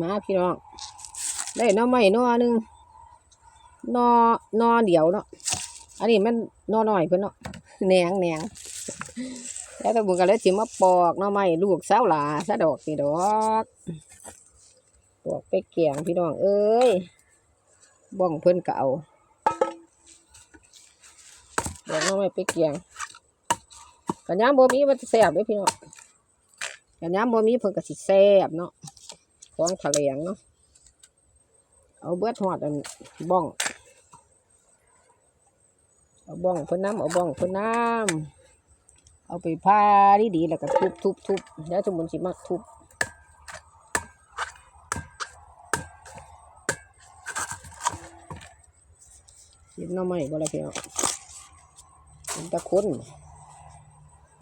มาพี่น้อง ได้น้อไม้นอหนึ่งนอหนอเดียวเนาะ อันนี้มันหนอน้อยเพิ่อนเนาะแหนงแหนงแล้วตะบุญก็เลยสิมาปอกน้อไม้ลูกสาวหลาซะดอกนี่ดอกปอกไปแกงพี่น้อง เอ้ยบ้องเพิ่นก็เอาเดี๋ยวน้อไม้ไปแกงกันยามบ่มีมันแซ่บเด้อพี่น้องกันยามบ่มีเพิ่นก็สิแซ่บเนาะ ของแถลงเนาะเอาเบิดหอดอันบ้องเอาบ้องเพิ่นน้ำเอาบ้องเพิ่นน้ำเอาไปพาดีๆแล้วก็ทุบทุบทุบแล้วสมุนสิมักทุบเห็นหน้อไม้บ่ละพี่น้องเป็นตะคน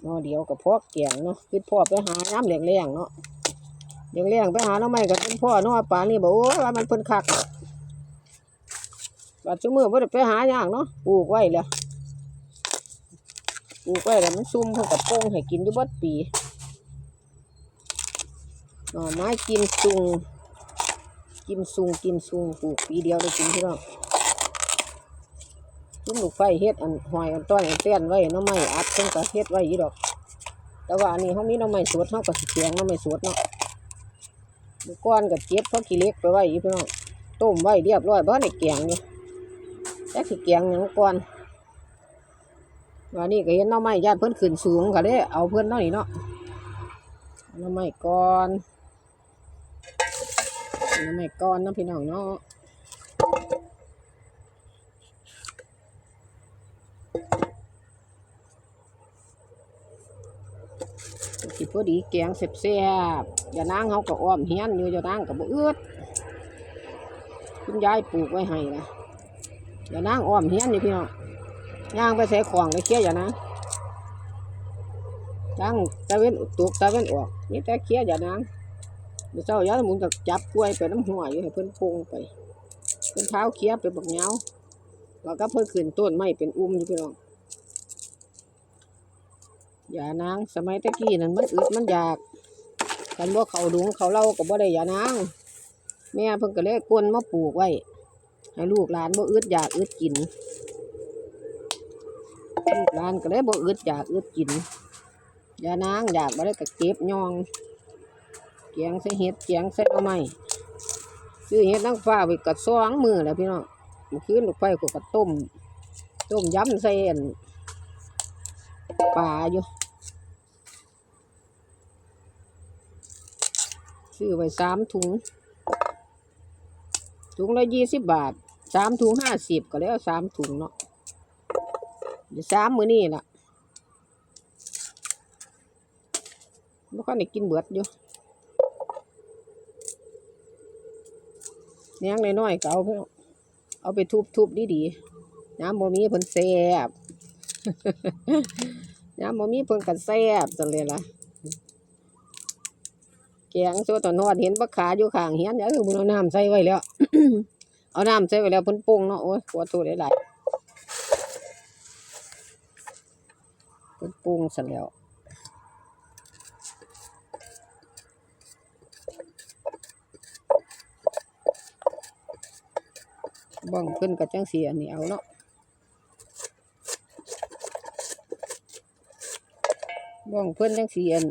เนาะเดียวกับพอกเกียงเนาะคือพ่อไปหาน้ำแรงๆเนาะ เลี้ยงเลี้ยงไปหาน้องใหม่กับเป็นพ่อน้องป่านี่บอกโอ้ยว่ามันเพิ่นคักบัดชั่วมือบ่ได้ไปหาอย่างเนาะปลูกไว้แล้วปลูกไว้แล้วมันซุ่มเพิ่นกับโป่งให้กินอยู่บัดปีหน่อไม้กินซุงกินซุงกินซุงปลูกปีเดียวได้กินพี่น้องซุ่มลูกไฟเฮ็ดอันหอยอันต้อนอันเตี้ยนไว้หน้องไม้อัดเพิ่นก็เฮ็ดไว้ยู่ดอก แต่ว่าอันนี้เขามีหน้องไม้สวดเขาก็สิเคียงหน้องไม้สวดเนาะ ก้อนกับเจ็บเพราะขี้เล็กไปไว้อีพี่น้องต้มไว้เรียบร้อยบ่ได้แกงอยู่แค่สิแกงหยังก่อนวันนี้ก็เห็นน้อไม้ญาติเพิ่อนขึ้นสูงก็เลยเอาเพิ่อนเนาะนี่เนาะน้อไม้ก่อนน้อไม้ก่อนเนาะพี่น้องเนาะสิพอดีแกงแซ่บ อย่านางเขาก็อ้อมเฮียนอยู่อย่านางก็บ่เอื้อดคุณยายปลูกไว้ให้นะอย่านางอ้อมเฮียนอยู่พี่น้องย่างไปใส่ของไปเคี่ยอย่านางย่างตะเวนตกตะเวนออกนี่แต่เคี่ยอย่านางเดี๋ยวเจ้ายาหมุนกับจับกล้วยไปน้ำหัวอยู่ให้เพิ่อนโป่งไปเพิ่นเท้าเคี่ยไปบักเงาแล้วก็เพิ่นขึ้นต้นไม้เป็นอุ้มอยู่พี่น้องอย่านางสมัยตะกี้นั่นมันอึดมันอยาก กันบ่เขาดุงเขาเล่าก็บ่ได้ย่านาง แม่เพิ่นก็เลยกวนมาปลูกไว้ ให้ลูกหลานบ่อึดอยากอึดกิน ลูกหลานก็เลยบ่อึดอยากอึดกินย่านางอยากบ่ได้ก็เก็บยองเกียงใส่เห็ดเกียงใส่หน่อไม้ซื้อเห็ดนางฟ้าไปกัดซองมือแล้วพี่น้องมื่อคืนลูกไฟก็กระต้ม ต้มยำใส่อันปลาอยู่ ซื้อไว้สามถุง ถุงละยี่สิบบาทสามถุงห้าสิบก็แล้วสามถุงเนาะเดี๋ยวสามมือนี่ล่ะบ่ค่อยได้กินเบิดอยู่เนี้ยงน้อยๆก็เอาเอาไปทุบๆดีๆน้ำบ่มีเพิ่นแซ่บ น้ำบ่มีเพิ่นก็แซ่บจังเลยล่ะ แกงโซตอนนอดเห็นปลาขาอยู่ข้างเฮียนเออบุญเอาน้ำใส่ไว้แล้ว เอาน้ำใส่ไว้แล้วเพิ่นปรุงเนาะโอ้ยขวดตัวได้หลายเพิ่นปรุงเสร็จแล้วบ้องเพิ่นก็จังเสีอันนี้เอาเนาะบ้องเพิ่อนจังเสีอัน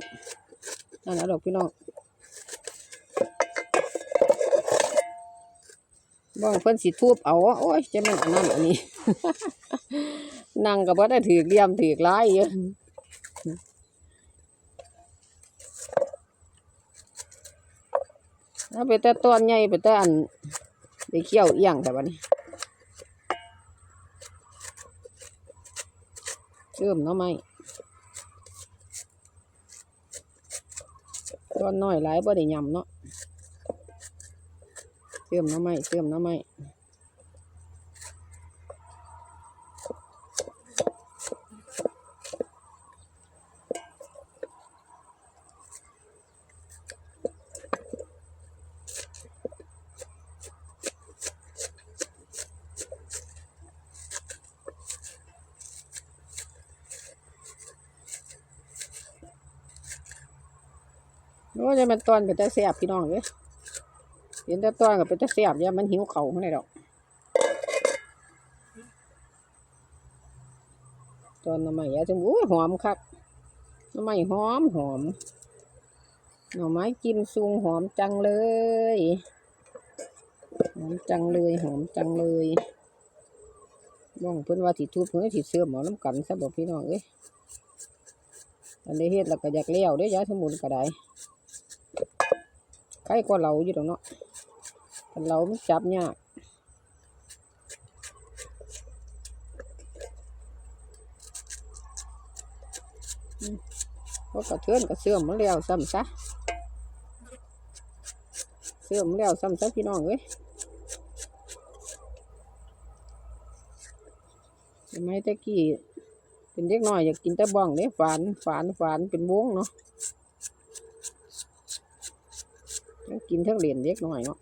นั่นเอาดอกพี่น้อง บ้องเพิ่นสิทูบเอาโอ้ยจะม่นอันนั้นอันนี้ นั่งก็บ่ได้ถือเลี่ยมถือลายอยู่เอาไปแต่ต้นใหญ่ไปแต่อันไปเขี้ยวเอียงแต่บัดนี้เชื่อมเนาะไหมต้นน้อยหลายบ่ได้ยำเนาะ เสื่อมน้ำไม้เสื่อมน้ำไม้โอ้ยมันตอนเป็นแต่แสบพี่น้องเลย เห็นแต่ต้อนก็เป็นตะเสียบอย่ามันหิวเข่าข้างในดอกตอนน้ำไม้ยาจะอู้ยหอมคักหน้ำไม้หอมหอมหน่อไม้กิมซุงหอมจังเลย หอมจังเลยหอมจังเลยบ้องเพิ่นว่าสิทุบเพิ่นสิเสื่อมหมอน้ำกันซะบอกพี่น้องเอ้ยอันนี้เฮ็ดแล้วก็อยากเลี้ยวเด้อยาสมุนก็ได้ใครก็เหลาอยู่ดอกเนาะคัน เราไมันจับยากเพราะกระเทือนกระเสื่อมมันแล้วซ้ำซะเสื่อมแล้วซ้ำซะพี่น้องเอ้ยทำไมตะกี้เป็นเด็กน้อยอยากกินแต่บ้องเด้ฝานฝานฝานเป็นวงเนาะกินทั้งเรียนเด็กน้อยเนาะ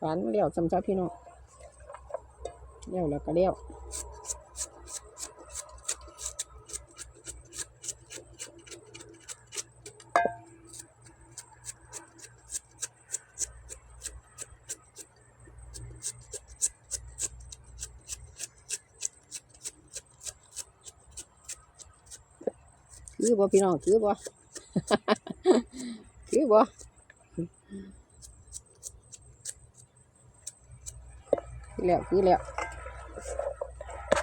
ฝานเลี้ยวจำซะพี่น้องเลี้ยวแล้วก็เลี้ยวคือบ่พี่น้องคือบ่ คือบ่ คือแล้วคือแล้ว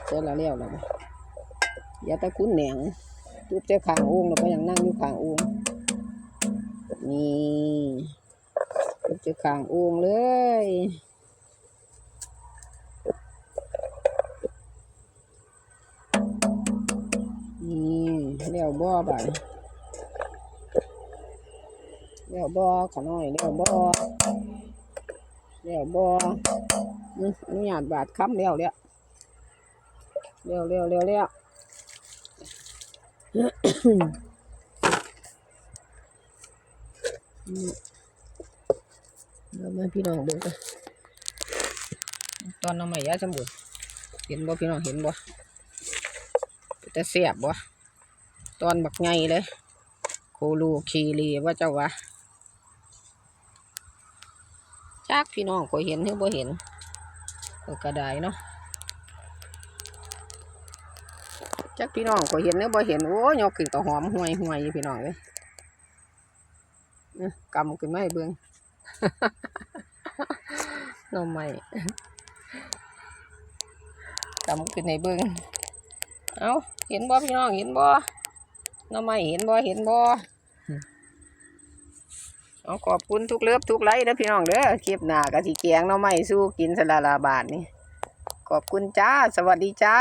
เจอแล้วแล้วแล้วอย่าตะคุ้นแหนงจุบเจ้าขางโอ่งแล้วก็ยังนั่งอยู่ขางโอ่งนี่จุบเจ้าขางโอ่งเลยนี่แล้ยวบ่บ่ายแล้ยวบ่อขะน้อยแล้วบ่แล้วบ่อ มอนุญาตบาดค้ำเร็วเร็วเร็วเร็วเร็วเร็วอืมแล้วมาพี่น้องเบิ่งกันตอนน้ำใหม่ยาสมุนเห็นบ่พี่น้องเห็นบ่จะเสียบบ่ตอนบักไงเลยโคลูคีรีว่าเจ้าวะจักพี่น้องก็เห็นหรือบ่เห็น ก็กระไดเนาะจักพี่น้องก็เห็นเนื้อบ่เห็นโอ้ยกขึ้นก็หอมห่วยห่วยอยู่พี่น้องเลยกำขึ้นมาให้เบิ่งหน้องใหม่กำขึ้นให้เบิ่งเอาเห็นบ่พี่น้องเห็นบ่น้องใหม่เห็นบ่เห็นบ่ เอาขอบคุณทุกเลิฟทุกไลค์นะพี่น้องเด้อคลิปหน้ากะทิแกงเน้องใหม่สู้กินสลาลาบาทนี่ขอบคุณจ้า สวัสดีจ้า